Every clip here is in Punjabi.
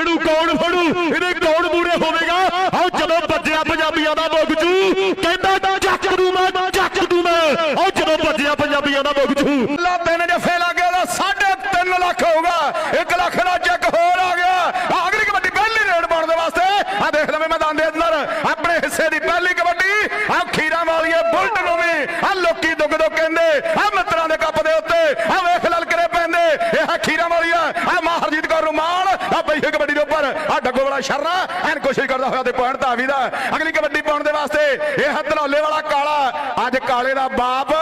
ਇਹਨੂੰ ਕੌਣ ਫੜੂ? ਇਹਦੇ ਕੌਣ ਮੂਰੇ ਹੋਵੇਗਾ? ਆਓ ਜਦੋਂ ਭੱਜਿਆ ਪੰਜਾਬੀਆਂ ਦਾ ਮੁਗਜੂ ਕਹਿੰਦਾ, ਚੱਕ ਦੂ ਮੈਂ, ਚੱਕ ਦੂ ਮੈਂ। ਆਓ ਜਦੋਂ ਭੱਜਿਆ ਪੰਜਾਬੀਆਂ ਦਾ ਮੁਗਜੂ ਲਾ ਤਿੰਨ ਜਫੇ ਲੱਗੇ ਉਹਦਾ 3.5 ਲੱਖ ਹੋਊਗਾ। 1 ਲੱਖ ਦਾ ਚੈੱਕ ਹੋਰ ਆ ਗਿਆ। ਅਗਲੀ ਕਬੱਡੀ ਪਹਿਲੀ ਰੇਡ ਪਾਉਣ ਦੇ ਵਾਸਤੇ। ਆ ਦੇਖ ਲਵੇ ਮੈਦਾਨ ਦੇ ਅੰਦਰ, ਆਪਣੇ ਹਿੱਸੇ ਦੀ ਪਹਿਲੀ ਕਬੱਡੀ। ਆ ਖੀਰਾਂ ਵਾਲੀਏ ਬੁਲਟ ਨੂੰ ਵੀ ਆ ਲੋਕੀ ਦੁੱਗ ਦੁੱਗ ਕਹਿੰਦੇ ਆ ਮਿੱਤਰਾਂ ਦੇ ਕੱਪ ਦੇ ਉੱਤੇ ਆ ਵੇਖ ਲਲਕਰੇ ਪੈਂਦੇ ਇਹ ਆ ਖੀਰਾਂ ਵਾਲੀ ਆ ਆ ਮਾਹਰਜੀਤ ਕੌਰ ਰੁਮਾਲ ਆ ਪਈ ਹੋਈ ਕਬੱਡੀ ਦੇ ਉੱਪਰ ਆ ਡੱਗੋ ਸ਼ਰਨਾ। ਐਨ ਕੋਸ਼ਿਸ਼ ਕਰਦਾ ਹੋਇਆ ਤੇ ਪੁਆਇੰਟ ਧਾਵੀ ਦਾ। ਅਗਲੀ ਕਬੱਡੀ ਪਾਉਣ ਦੇ ਵਾਸਤੇ ਇਹ ਧਨੌਲੇ ਵਾਲਾ ਕਾਲਾ। ਅੱਜ ਕਾਲੇ ਦਾ ਬਾਪ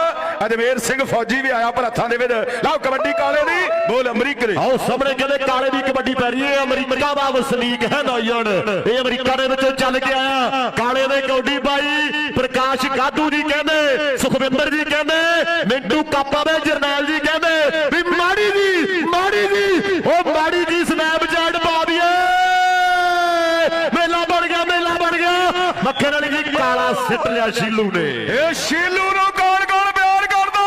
ਅਜਮੇਰ ਸਿੰਘ ਫੌਜੀ ਵੀ ਆਇਆ ਪਰ ਹੱਥਾਂ ਦੇ ਵਿੱਚ। ਲਓ ਕਬੱਡੀ ਕਾਲੇ ਦੀ, ਬੋਲ ਅਮਰੀਕ ਦੇ। ਆਓ ਸਾਹਮਣੇ ਕਹਿੰਦੇ ਕਾਲੇ ਦੀ ਕਬੱਡੀ ਪੈ ਰਹੀ ਹੈ। ਅਮਰੀਕਾ ਦਾ ਵਸਨੀਕ ਹੈ ਨੌਜਵਾਨ ਇਹ ਅਮਰੀਕਾ ਦੇ ਵਿੱਚੋਂ ਚੱਲ ਕੇ ਆਇਆ। ਕਾਲੇ ਦੇ ਕੌਡੀ ਬਾਈ ਪ੍ਰਕਾਸ਼ ਗਾਦੂ ਜੀ ਕਹਿੰਦੇ, ਸੁਖਵਿੰਦਰ ਜੀ ਕਹਿੰਦੇ, ਮਿੰਟੂ ਕਾਪਾ ਦੇ ਜਰਨੈਲ ਜੀ ਕਹਿੰਦੇ ਵੀ ਮਾੜੀ ਜੀ ਮਾੜੀ ਜੀ ਉਹ ਮਾੜੀ ਜੀ ਸਨੈਪਚੈਟ ਪਾ ਦਈਏ ਮੇਲਾ ਬਣ ਗਿਆ ਮੇਲਾ ਬਣ ਗਿਆ ਮੱਖਣ ਵਾਲੀ ਜੀ ਕਾਲਾ ਸਿੱਟ ਲਿਆ ਸ਼ੀਲੂ ਨੇ। ਇਹ ਸ਼ੀਲੂ ਨੂੰ ਕੌਣ ਕੌਣ ਪਿਆਰ ਕਰਦਾ।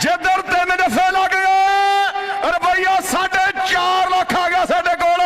ਜਿੱਧਰ ਤਿੰਨ ਜਫੇ ਲੱਗ ਗਏ ਰੁਪਈਆ 4.5 ਲੱਖ ਆ ਗਿਆ ਸਾਡੇ ਕੋਲ।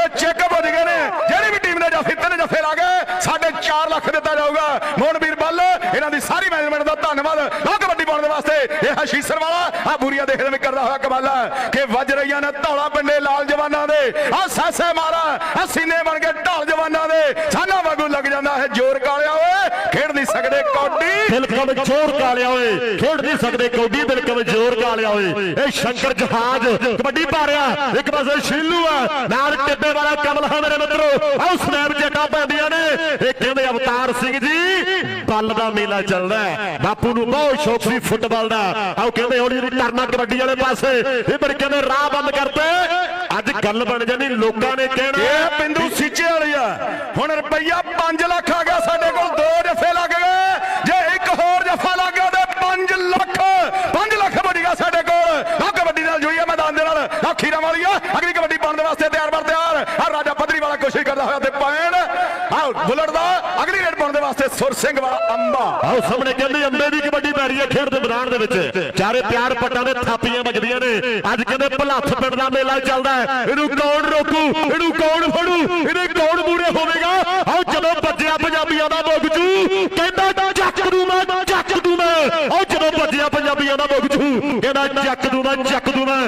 ਇਹ ਚੈੱਕ ਵੱਜ ਗਏ ਨੇ। ਜਿਹੜੀ ਵੀ ਟੀਮ ਨੇ ਜਫੇ, ਤਿੰਨ ਜਫੇ ਲਾ ਗਏ 4.5 ਲੱਖ ਦਿੱਤਾ ਜਾਊਗਾ। ਮੋਹਨਵੀਰ ਬੱਲ, ਇਹਨਾਂ ਦੀ ਸਾਰੀ ਮੈਨੇਜਮੈਂਟ ਦਾ ਧੰਨਵਾਦ। ਲੋ ਕਬੱਡੀ ਪਾਉਣ ਦੇ ਵਾਸਤੇ, ਇਹ ਹਸ਼ੀਸਰ ਵਾਲਾ। ਆ ਬੁਰੀਆ ਦੇਖਦੇ ਵਿੱਚ ਕਰਦਾ ਹੋਇਆ ਕਮਾਲਾ ਕਿ ਵੱਜ ਰਹੀਆਂ ਨੇ ਧੌਲਾ ਪਿੰਡੇ ਲਾਲ ਜਵਾਨਾਂ ਦੇ। ਆ ਸਾਸੇ ਮਾਰਾ, ਆ ਸੀਨੇ ਬਣ ਕੇ ਢਾਲ ਜਵਾਨਾਂ ਦੇ ਸਾਨਾ ਵਾਂਗੂ ਲੱਗ ਜਾਂਦਾ ਹੈ ਜ਼ੋਰ ਕਾਲਿਆ ਓਏ ਖੇਡ ਨਹੀਂ ਸਕਦੇ ਕੌਡੀ? ਬਿਲਕੁਲ ਜ਼ੋਰ ਕਾਲਿਆ ਓਏ। ਖੇਡ ਨਹੀਂ ਸਕਦੇ ਕੌਡੀ ਬਿਲਕੁਲ ਜ਼ੋਰ ਕਾਲਿਆ ਓਏ। ਇਹ ਸ਼ੰਕਰ ਜਹਾਜ਼, ਕਬੱਡੀ ਪਾ ਰਿਹਾ ਇੱਕ ਪਾਸੇ ਸ਼ੀਲੂ ਆ, ਨਾਲ ਟਿੱਬੇ ਵਾਲਾ ਕਮਲ ਹੈ ਮੇਰੇ ਮਿੱਤਰੋ। ਆਹ ਸਨੈਪ ਜੱਟਾਂ ਪੈਂਦੀਆਂ ਨੇ। ਇਹ ਕਹਿੰਦੇ ਅਵਤਾਰ ਸਿੰਘ ਜੀ। ਬੱਲ ਦਾ ਮੇਲਾ ਚੱਲਦਾ ਬਾਪੂ ਨੂੰ ਬਹੁਤ ਸ਼ੌਕ ਸੀ ਫੁੱਟਬਾਲ ਦਾ। ਆਹ ਕਹਿੰਦੇ ਹੌਲੀ ਹੌਲੀ ਟਰਨਾ ਕਬੱਡੀ ਵਾਲੇ ਪਾਸੇ। ਇਹ ਪਰ ਕਹਿੰਦੇ ਰਾਹ ਬੰਦ ਕਰਤੇ। ਅੱਜ ਗੱਲ ਬਣ ਜਾਣੀ ਲੋਕਾਂ ਨੇ ਕਹਿਣਾ ਇਹ ਬਿੰਦੂ ਸੀਚੇ ਵਾਲੀ ਆ। ਹੁਣ ਰੁਪਈਆ 5 ਲੱਖ ਆ ਗਿਆ ਸਾਡੇ ਕੋਲ। ਦੋ ਜਫੇ ਲੱਗ ਗਏ। ਜੇ ਇੱਕ ਹੋਰ ਜਫਾ ਲੱਗ ਗਿਆ ਤੇ 5 ਲੱਖ। 5 ਲੱਖ ਬਣ ਗਿਆ ਸਾਡੇ ਕੋਲ। ਆ ਕਬੱਡੀ ਨਾਲ ਜੁੜੀ ਆ ਮੈਦਾਨ ਦੇ ਨਾਲ। ਆ ਖੀਰਾਂ ਵਾਲੀ ਆ ਅਗਲੀ ਕਬੱਡੀ ਪਾਉਣ ਦੇ ਵਾਸਤੇ ਤਿਆਰ ਬਰ ਤਿਆਰ ਆ ਰਾਜਾ ਪੱਧਰੀ ਵਾਲਾ ਕੋਸ਼ਿਸ਼ ਕਰਦਾ ਹੋਇਆ ਤੇ ਪੈਣ ਆ ਬੁਲਟ ਦਾ ਅਗਲੀ ਰੇਡ ਪਾਉਣ ਦੇ ਵਾਸਤੇ ਸੁਰ ਸਿੰਘ ਵਾਲਾ ਅੰਬਾ। ਆਓ, ਸਾਹਮਣੇ ਕਹਿੰਦੇ ਅੰਬੇ ਦੀ ਕਬੱਡੀ ਪੈ ਰਹੀ ਹੈ ਖੇਡ ਦੇ ਮੈਦਾਨ ਦੇ ਵਿੱਚ। ਚਾਰੇ ਪਿਆਰ ਪੱਟਾਂ ਦੇ ਥਾਪੀਆਂ ਵੱਜਦੀਆਂ ਨੇ। ਅੱਜ ਕਹਿੰਦੇ ਭਲੱਥ ਪਿੰਡ ਦਾ ਮੇਲਾ ਚੱਲਦਾ ਇਹਨੂੰ ਕੌਣ ਰੋਕੂ? ਇਹਨੂੰ ਕੌਣ ਫੜੂ? ਇਹਦੇ ਕੌਣ ਮੂਰੇ ਹੋਵੇਗਾ? ਆਓ, ਜਦੋਂ ਭੱਜਿਆ ਪੰਜਾਬੀਆਂ ਦਾ ਮੁਗਜੂ ਕਹਿੰਦਾ ਚੱਕ ਦੂ ਮੈਂ, ਚੱਕ ਦੂ ਮੈਂ। ਆਓ, ਜਦੋਂ ਭੱਜਿਆ ਪੰਜਾਬੀਆਂ ਦਾ ਮੁਗਜੂ ਕਹਿੰਦਾ ਚੱਕ ਦੂ ਮੈਂ, ਚੱਕ ਦੂ ਮੈਂ।